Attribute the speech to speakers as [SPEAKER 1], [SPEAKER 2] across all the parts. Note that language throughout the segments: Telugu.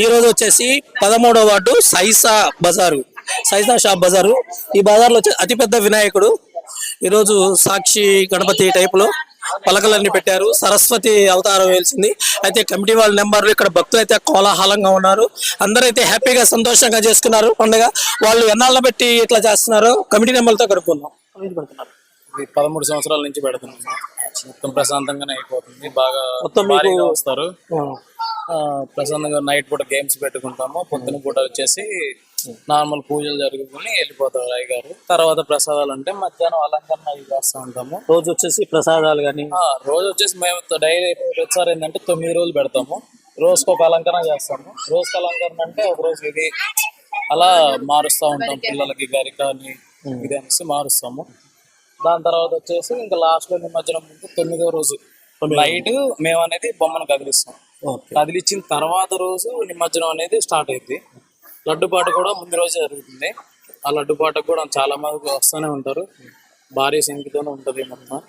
[SPEAKER 1] ఈ రోజు వచ్చేసి పదమూడవ వార్డు సైసా బజారు సైసా షాప్ బజారు. ఈ బజార్లో వచ్చే అతిపెద్ద వినాయకుడు. ఈరోజు సాక్షి గణపతి టైపులో పలకలన్నీ పెట్టారు. సరస్వతి అవతారం వేల్సింది. అయితే కమిటీ వాళ్ళ నెంబర్లు ఇక్కడ భక్తులు అయితే కోలాహలంగా ఉన్నారు. అందరైతే హ్యాపీగా సంతోషంగా చేసుకున్నారు. పండుగ వాళ్ళు ఎన్నాళ్ళ బట్టి ఇట్లా చేస్తున్నారు కమిటీ నెంబర్లతో
[SPEAKER 2] ఇది పదమూడు సంవత్సరాల నుంచి పెడుతున్నాం. మొత్తం ప్రశాంతంగానే అయిపోతుంది. బాగా
[SPEAKER 1] మొత్తం
[SPEAKER 2] వస్తారు. ఆ, ప్రశాంతంగా నైట్ పూట గేమ్స్ పెట్టుకుంటాము. పొద్దున పూట వచ్చేసి నార్మల్ పూజలు జరుగుకుని వెళ్ళిపోతారు అయ్యగారు తర్వాత ప్రసాదాలు అంటే మధ్యాహ్నం అలంకరణ చేస్తూ ఉంటాము.
[SPEAKER 1] రోజు వచ్చేసి ప్రసాదాలు కానీ?
[SPEAKER 2] రోజు వచ్చేసి మేము డైలీ ప్రతిసారి ఏంటంటే తొమ్మిది రోజులు పెడతాము. రోజుకి ఒక అలంకరణ చేస్తాము. రోజుకి అలంకరణ అంటే ఒక రోజు ఇది అలా మారుస్తూ ఉంటాం పిల్లలకి గరికాని ఇది అనేసి మారుస్తాము. దాని తర్వాత వచ్చేసి ఇంకా లాస్ట్లో నిమజ్జనం ముందు తొమ్మిదో రోజు నైట్ మేము అనేది బొమ్మను కదిలిస్తాం.
[SPEAKER 1] ఓకే.
[SPEAKER 2] కదిలిచ్చిన తర్వాత రోజు నిమజ్జనం అనేది స్టార్ట్ అయింది. లడ్డుపాట కూడా ముందు రోజే జరుగుతుంది. ఆ లడ్డుపాటకు కూడా చాలా మంది వస్తూనే ఉంటారు. భారీ సంఖ్యతోనే ఉంటది మొత్తం.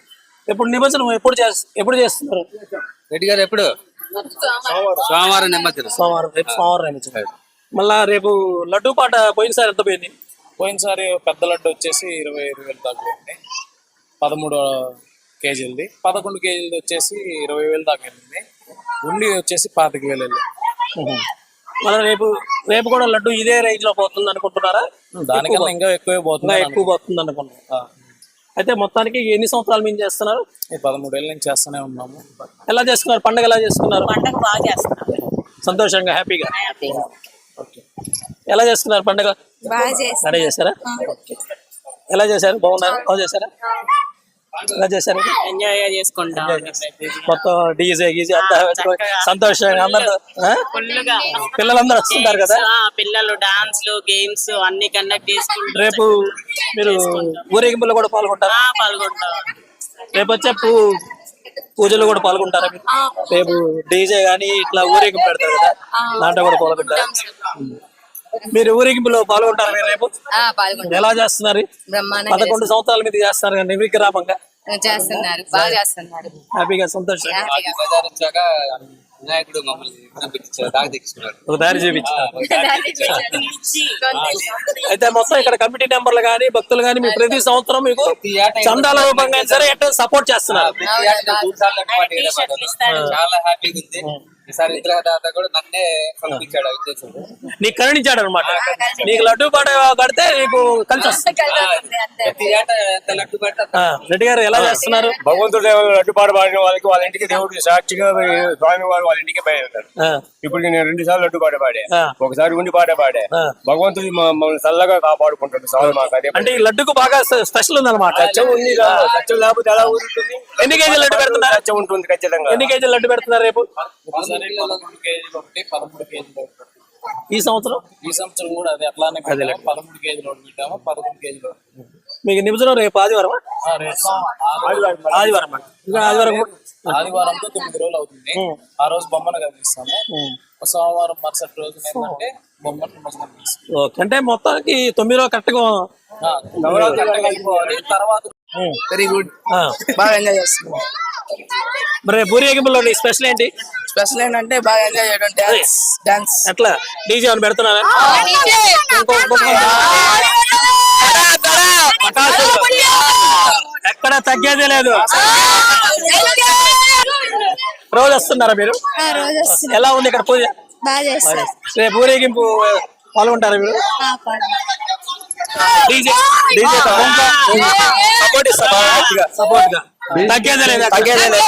[SPEAKER 1] ఇప్పుడు నిమజ్జనం ఎప్పుడు ఎప్పుడు చేస్తున్నారు?
[SPEAKER 3] రెడ్డి గారు ఎప్పుడు? సోమవారం. నిమజ్జనం.
[SPEAKER 1] సోమవారం రేపు సోమవారం నిమజ్జనం. మళ్ళా రేపు లడ్డు పాట పోయినసారి ఎంత పోయింది?
[SPEAKER 2] పోయినసారి పెద్ద లడ్డు వచ్చేసి ఇరవై ఐదు వేలు దాకా వెళ్ళింది పదమూడు కేజీలది. పదకొండు కేజీలది వచ్చేసి ఇరవై వేలు దాకా వెళ్ళింది. ఉండి వచ్చేసి పాతిక వేలు వెళ్ళింది.
[SPEAKER 1] మళ్ళీ రేపు రేపు కూడా లడ్డు ఇదే రేంజ్లో పోతుంది అనుకుంటున్నారా?
[SPEAKER 2] దానికన్నా ఇంకా ఎక్కువే
[SPEAKER 1] ఇంకా
[SPEAKER 2] పోతుంది
[SPEAKER 1] ఎక్కువ పోతుంది అనుకుంటున్నా. అయితే మొత్తానికి ఎన్ని సంవత్సరాలు మేము చేస్తున్నారు?
[SPEAKER 2] ఈ పదమూడేళ్ళ నుంచి చేస్తూనే ఉన్నాము.
[SPEAKER 1] ఎలా చేసుకున్నారు పండగ ఎలా చేసుకున్నారు
[SPEAKER 4] పండగ బాగా చేస్తున్నారు.
[SPEAKER 1] సంతోషంగా హ్యాపీగా? ఓకే. ఎలా చేసుకున్నారు పండగ?
[SPEAKER 4] బాగా చేస్తారు
[SPEAKER 1] ఎలా చేశారు? బాగున్నారు? బాగా చేశారా? ఎలా చేశారు?
[SPEAKER 4] ఎంజాయ్ చేసుకుంటాం
[SPEAKER 1] మొత్తం డీజే గీజే అంతా సంతోషంగా అందరూ పిల్లలందరూ వస్తుంటారు కదా?
[SPEAKER 4] పిల్లలు డాన్స్లు గేమ్స్ అన్ని కండక్ట్ చేసుకుంటారు
[SPEAKER 1] రేపు మీరు ఊరేగింపులో కూడా పాల్గొంటారా?
[SPEAKER 4] పాల్గొంటాం.
[SPEAKER 1] రేపు వచ్చే పూ పూజలు కూడా పాల్గొంటారా రేపు డీజే గానీ ఇట్లా ఊరేగింపు పెడతారు కదా? దాంట్లో కూడా పాల్గొంటారు? మీరు ఊరేగింపులో పాల్గొంటారా మీరు రేపు?
[SPEAKER 5] పాల్గొంటారు
[SPEAKER 1] ఎలా చేస్తున్నారు? పదకొండు సంవత్సరాల మీద చేస్తారు కానీ నిర్విక్రామంగా
[SPEAKER 5] చేస్తున్నారు. బాగా చేస్తున్నారు.
[SPEAKER 1] హ్యాపీగా
[SPEAKER 3] వినాయకుడు మమ్మల్ని
[SPEAKER 1] దారి చూపించారు. అయితే మొత్తం ఇక్కడ కమిటీ నెంబర్లు కానీ భక్తులు కానీ మీ ప్రతి సంవత్సరం మీకు చందాల రూపంగా సరే ఎట్లా సపోర్ట్ చేస్తున్నారు.
[SPEAKER 3] చాలా హ్యాపీగా ఉంది. ఈసారి విగ్రహదాత కూడా నన్నే పంపించాడు ఉద్దేశంతో.
[SPEAKER 1] నీకు కరుణించాడు అనమాట నీకు లడ్డు పాట కడితే నీకు కలిసి వస్తుంది.
[SPEAKER 3] లడ్డు
[SPEAKER 1] రెడ్డి గారు ఎలా చేస్తున్నారు?
[SPEAKER 6] భగవంతుడు దేవుడు అడ్డుపాటు పాడిన వాళ్ళకి వాళ్ళ ఇంటికి దేవుడికి సాక్షిగా స్వామి వారు వాళ్ళ ఇంటికి బయలుదేరారు ఇప్పుడు నేను రెండు సార్లు అడ్డుపాట పాడా.
[SPEAKER 1] ఆ.
[SPEAKER 6] ఒకసారి ఉండి పాట పాడా. భగవంతుడు మమ్మల్ని చల్లగా కాపాడుకుంటాడు చాలు మాకు
[SPEAKER 1] అంటే ఈ లడ్డుకు బాగా స్పెషల్ ఉంది అనమాట
[SPEAKER 6] సత్యం ఉంది సత్యం లేకపోతే ఎలా ఊరుతుంది
[SPEAKER 1] ఎన్ని కేజీలు లడ్డు పెడుతున్నారు?
[SPEAKER 6] సత్యం ఉంటుంది ఖచ్చితంగా.
[SPEAKER 1] ఎన్ని కేజీలు లడ్డు పెడుతున్నారు రేపు?
[SPEAKER 2] ఒకసారి పదకొండు కేజీలు ఒకటి పదమూడు కేజీలు ఒకటి.
[SPEAKER 1] ఈ సంవత్సరం?
[SPEAKER 2] ఈ సంవత్సరం కూడా అదే అట్లానే పెట్టాము. పదమూడు కేజీలు ఒకటి పెట్టాము పదకొండు కేజీలు.
[SPEAKER 1] మీకు నిమజ్జనం రేపు ఆదివారం
[SPEAKER 2] ఆ, రేపు ఆదివారం.
[SPEAKER 1] ఇంకా ఆదివారం
[SPEAKER 2] ఆదివారంతో తొమ్మిది రోజులు అవుతుంది. ఆ రోజు బొమ్మను కదిలిస్తాము సోమవారం మరుసటి రోజు ఏంటంటే బొమ్మను.
[SPEAKER 1] అంటే మొత్తానికి తొమ్మిది రోజు కరెక్ట్గా
[SPEAKER 2] నవరాత్రి తర్వాత
[SPEAKER 7] వెరీ గుడ్. బాగా ఎంజాయ్ చేస్తున్నాం.
[SPEAKER 1] మరి రేపు ఊరేగింపులో నీ స్పెషల్ ఏంటి?
[SPEAKER 7] స్పెషల్ ఏంటంటే బాగా ఎంజాయ్ చేయడం డాన్స్ డాన్స్
[SPEAKER 1] ఎట్లా? డీజే అని పెడుతున్నారా? ఎక్కడ తగ్గేదే లేదు. రోజు వస్తున్నారా మీరు? ఎలా ఉంది ఇక్కడ పూజ? రేపు ఊరేగింపు పాల్గొంటారా మీరు? డీజే డీజే సపోర్ట్ ఇస్తారా సపోర్ట్గా తగ్గేదే లేదు. తగ్గేదే లేదు.